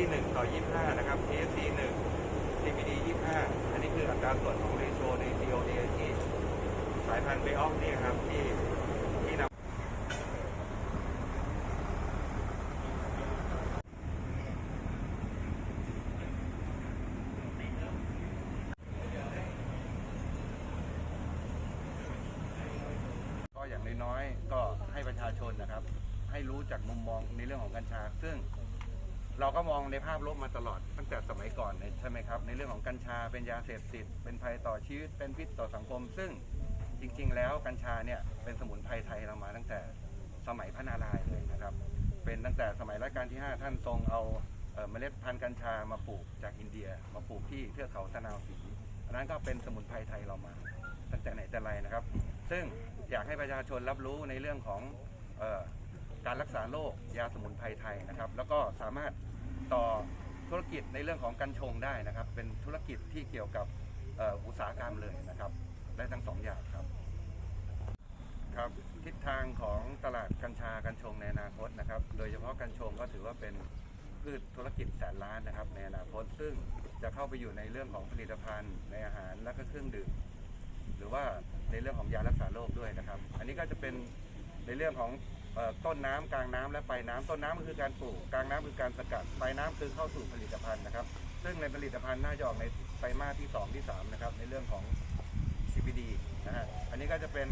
ที่1ต่อ 25 นะครับ AFC 1 CBD 25 อันนี้คืออัตราส่วนของเรโซใน COD ที่สายพันธุ์เบออฟเนี่ยครับที่ที่นำก็อย่างน้อยๆก็ให้ประชาชนนะครับ ให้รู้จากมุมมองในเรื่องของกัญชา ซึ่ง เราก็มองในภาพลบมาตลอดตั้งแต่สมัยก่อนใช่ไหมครับ ในเรื่องของกัญชาเป็นยาเสพติด เป็นภัยต่อชีวิต เป็นพิษต่อสังคม ซึ่งจริง ๆ แล้วกัญชาเนี่ยเป็นสมุนไพรไทยเรามาตั้งแต่สมัยพระนารายณ์เลยนะครับ เป็นตั้งแต่สมัยรัชกาลที่ 5 ท่านทรงเอาเมล็ดพันธุ์กัญชามาปลูกจากอินเดีย มาปลูกที่เทือกเขาตะนาวศรีอันนั้นก็เป็นสมุนไพรไทยเรามา ตั้งแต่ไหนแต่ไรนะครับ ซึ่งอยากให้ประชาชนรับรู้ในเรื่องของ การรักษาโรคยาสมุนไพรไทยนะครับ แล้วก็สามารถต่อธุรกิจในเรื่องของกัญชงได้นะครับ เป็นธุรกิจที่เกี่ยวกับอุตสาหกรรมเลยนะครับได้ทั้งสองอย่างครับครับทิศทางของตลาดกัญชากัญชงในอนาคตนะครับ โดยเฉพาะกัญชงก็ถือว่าเป็นพืชธุรกิจแสนล้านนะครับ ในอนาคตซึ่งจะเข้าไปอยู่ในเรื่องของผลิตภัณฑ์ในอาหารและก็เครื่องดื่มหรือว่าในเรื่องของยารักษาโรคด้วยนะครับ อันนี้ก็จะเป็นในเรื่องของ ต้นน้ำกลางน้ำและปลายน้ำต้นน้ำก็คือการปลูกกลางน้ำคือการสกัดปลายน้ำคือเข้าสู่ผลิตภัณฑ์นะครับ ซึ่งในผลิตภัณฑ์น่าจะออกในไตรมาสที่ 2 ที่ 3 นะครับ ในเรื่องของ CBD นะฮะอันนี้ก็จะเป็น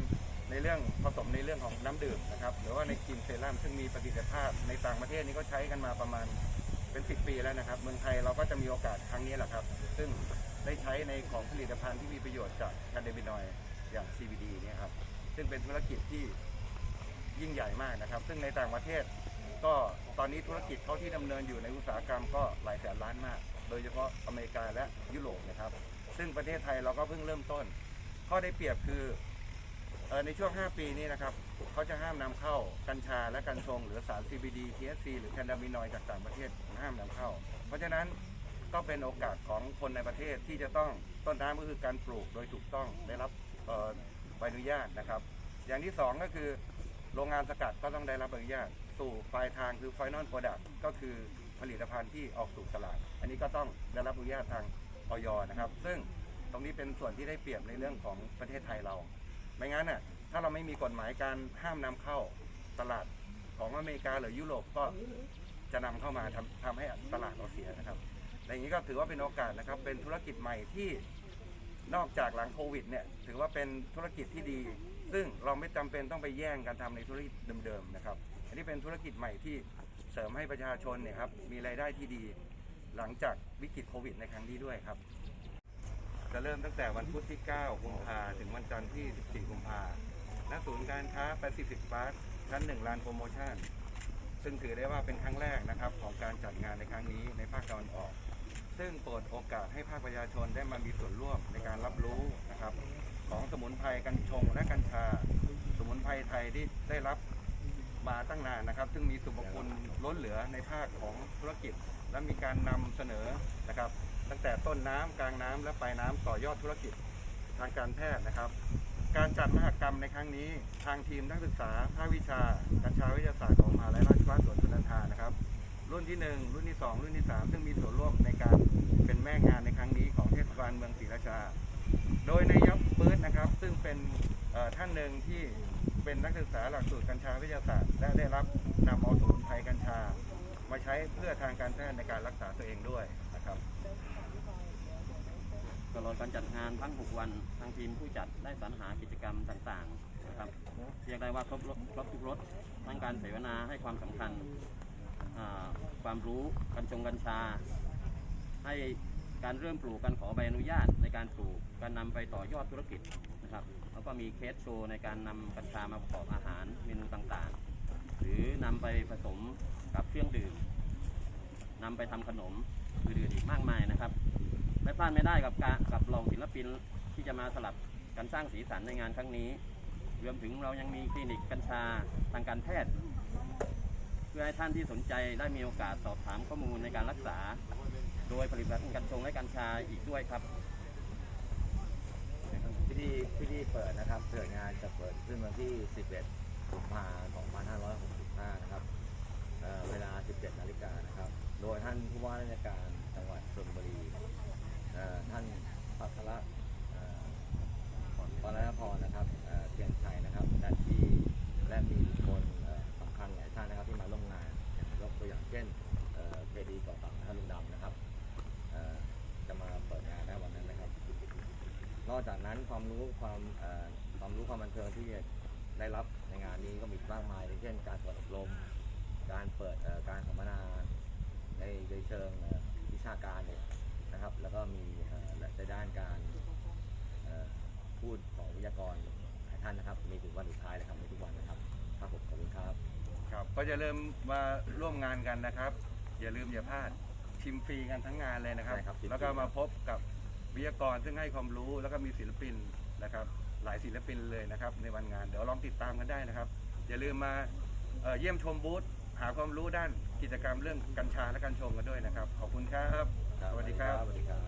ในเรื่องผสมในเรื่องของน้ำดื่มนะครับ หรือว่าในครีมเซรั่มซึ่งมีประสิทธิภาพในต่างประเทศนี้ก็ใช้กันมาประมาณเป็น 10 ปีแล้วนะครับ เมืองไทยเราก็จะมีโอกาสครั้งนี้แหละครับ ซึ่งได้ใช้ในของผลิตภัณฑ์ที่มีประโยชน์จากคาเดบินอยอย่าง CBD เนี่ยครับซึ่งเป็นธุรกิจที่ ยิ่งใหญ่มากนะครับ ซึ่งในต่างประเทศ ก็ตอนนี้ธุรกิจเขาที่ดำเนินอยู่ในอุตสาหกรรมก็หลายแสนล้านมาก โดยเฉพาะอเมริกาและยุโรปนะครับ ซึ่งประเทศไทยเราก็เพิ่งเริ่มต้น ข้อได้เปรียบคืออในช่วง 5 ปีนี้นะครับเขาจะห้ามนำเข้ากัญชาและกัญชง หรือสาร CBD THC หรือแคนนาบินอยจากต่างประเทศห้ามนำเข้า เพราะฉะนั้นก็เป็นโอกาสของคนในประเทศที่จะต้องต้นน้ำก็คือการปลูกโดยถูกต้องได้รับใบอนุญาตนะครับ อย่างที่สองก็คือ โรงงานสกัดก็ต้องได้รับอนุญาต สู่ปลายทางคือ Final Product ก็คือผลิตภัณฑ์ที่ออกสู่ตลาด อันนี้ก็ต้องได้รับอนุญาตทางออยนะครับ ซึ่งตรงนี้เป็นส่วนที่ได้เปรียบในเรื่องของประเทศไทยเรา ไม่งั้นน่ะถ้าเราไม่มีกฎหมายการห้ามนำเข้าตลาดของอเมริกาหรือยุโรปก็จะนำเข้ามาทำทำให้ตลาดเราเสียนะครับในอย่างนี้ก็ถือว่าเป็นโอกาสนะครับ เป็นธุรกิจใหม่ที่นอกจากหลังโควิดเนี่ยถือว่าเป็นธุรกิจที่ดี ซึ่งเราไม่จำเป็นต้องไปแย่งกันทำในธุรกิจเดิมๆนะครับ อันนี้เป็นธุรกิจใหม่ที่เสริมให้ประชาชนเนี่ยครับมีรายได้ที่ดีหลังจากวิกฤตโควิดในครั้งนี้ด้วยครับ จะเริ่มตั้งแต่วันพุธที่ 9 กุมภาถึงวันจันทร์ที่ 14 กุมภาณศูนย์การค้า Pacific Park ชั้นหนึ่งลานโปรโมชั่น ซึ่งถือได้ว่าเป็นครั้งแรกนะครับของการจัดงานในครั้งนี้ในภาคตะวันออก ซึ่งเปิดโอกาสให้ภาคประชาชนได้มามีส่วนร่วมในการรับรู้นะครับ ของสมุนไพรกัญชงและกัญชา สมุนไพรไทยที่ได้รับมาตั้งนานนะครับ ซึ่งมีสุภคุณล้นเหลือในภาคของธุรกิจ และมีการนำเสนอนะครับ ตั้งแต่ต้นน้ำกลางน้ำและปลายน้ำต่อยอดธุรกิจทางการแพทย์นะครับ การจัดมหกรรมในครั้งนี้ ทางทีมนักศึกษาภาควิชากัญชาวิทยาศาสตร์ของมหาลัยราชภัฏสวนสุนันทานะครับ รุ่นที่ 1 รุ่นที่ 2 รุ่นที่ 3 ซึ่งมีส่วนร่วมในการเป็นแม่งานในครั้งนี้ของเทศบาลเมืองศรีราชา โดยในยยับ ปื้นนะครับ ซึ่งเป็นท่านหนึ่งที่เป็นนักศึกษาหลักสูตรกัญชาวิทยาศาสตร์ และได้รับนำเอาสมุนไพรกัญชา มาใช้เพื่อทางการแพทย์ในการรักษาตัวเองด้วยนะครับตลอดการจัดงานทั้ง 6 วันทางทีมผู้จัดได้สรรหากิจกรรมต่างๆนะครับเรียกได้ว่าครบรสครบทุกรสทั้งการเสวนาให้ความสำคัญความรู้กัญชงกัญชา ให้การเริ่มปลูกการขอใบอนุญาตในการปลูก การนำไปต่อยอดธุรกิจนะครับ แล้วก็มีเคสโชว์ในการนำกัญชามาประกอบอาหารเมนูต่างๆ หรือนำไปผสมกับเครื่องดื่มนำไปทำขนมอื่นๆอีกมากมายนะครับไม่พลาดไม่ได้กับการกับเหล่าศิลปินที่จะมาสลับกันสร้างสีสันในงานครั้งนี้รวมถึงเรายังมีคลินิกกัญชาทางการแพทย์ เพื่อให้ท่านที่สนใจได้มีโอกาสสอบถามข้อมูลในการรักษา โดยผลิตภัณฑ์กัญชงและกัญชาอีกด้วยครับ ที่ที่นี่เปิดนะครับเปิดงานจะเปิดขึ้นวันที่ 11กุมภาพันธ์2565 นะครับเเวลา 17 นาฬิกานะครับ โดยท่านผู้ว่าราชการจังหวัดชลบุรีท่านพัทระเอ่ปรณพรนะครับเทียนชัยนะครับและที่และมีคนสำคัญหลายท่านนะครับที่มาร่วมงานยกตัวอย่างเช่น ความเอ่อความรู้ความบันเทิงที่ได้รับในงานนี้ก็มีมากมายอย่างเช่น การเปิดอบรม การเปิดเอ่อการสัมมนาในในเชิงเอ่อวิชาการเนี่ยนะครับ แล้วก็มีเอ่อในด้านการเอ่อพูดของวิทยากรหลายท่านนะครับ มีถึงวันสุดท้ายเลยครับในทุกวันนะครับครับผมขอบคุณครับครับก็จะเริ่าลืมมาร่วมงานกันนะครับ อย่าลืมอย่าพลาดชิมฟรีกันทั้งงานเลยนะครับใช่ครับชิมฟรีแล้วก็มาพบกับ วิทยากรซึ่งให้ความรู้แล้วก็มีศิลปินนะครับ หลายศิลปินเลยนะครับ ในวันงานเดี๋ยวลองติดตามกันได้นะครับ อย่าลืมมาเอ่อเยี่ยมชมบูธหาความรู้ด้านกิจกรรมเรื่องกัญชาและกัญชงกันด้วยนะครับ ขอบคุณครับ สวัสดีครับสวัสดีครับ